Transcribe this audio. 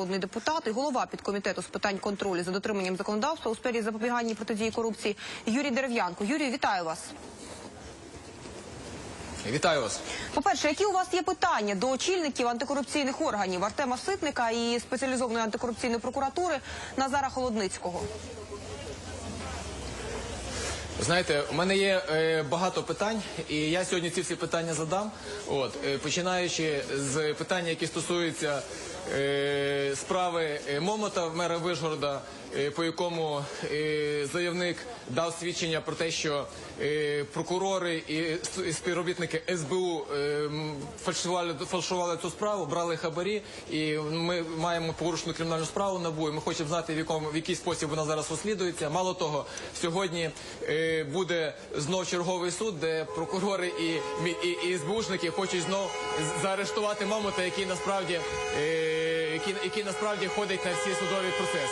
Народний депутат і голова підкомітету з питань контролю за дотриманням законодавства у сфері запобігання і протидії корупції Юрій Дерев'янко. Юрій, вітаю вас. Вітаю вас. По-перше, які у вас є питання до очільників антикорупційних органів Артема Ситника і спеціалізованої антикорупційної прокуратури Назара Холодницького? Знаєте, у мене є е, багато питань, і я сьогодні ці всі питання задам. От е, починаючи з питання, які стосуються е, справи е, Момота мера Вишгорода, е, по якому е, заявник дав свідчення про те, що е, прокурори і співробітники СБУ е, фальшували фальшували цю справу, брали хабарі, і ми маємо порушену кримінальну справу набу. І ми хочемо знати, в якому в який спосіб вона зараз розслідується. Мало того, сьогодні е, буде знов черговий суд, де прокурори і, і, і збушники хочуть знов заарештувати мамота, який насправді е, який, який насправді ходить на всі судові процеси.